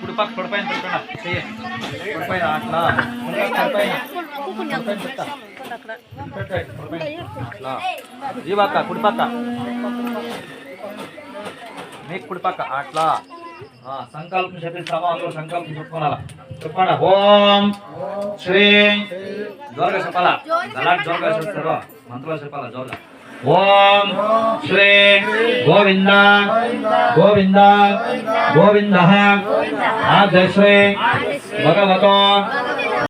కుడి పక్క కుడి పైన చెయ్యి. కుడి అట్లా. అట్లా. ఈ పక్క కుడి పక్క. మీకు కుడి పక్క అట్లా. సంకల్పం చెప్పిస్తామో అందరూ సంకల్పం చెప్పుకోవాలా? చెప్పండి ఓం శ్రీ జోరుగా చెప్పాలా అలాంటి జోరుగా చెప్తారు మంత్రాలు చెప్పాలా జోరుగా. ఓం శ్రీ గోవింద గోవింద గోవింద ఆద్య శ్రీ భగవతో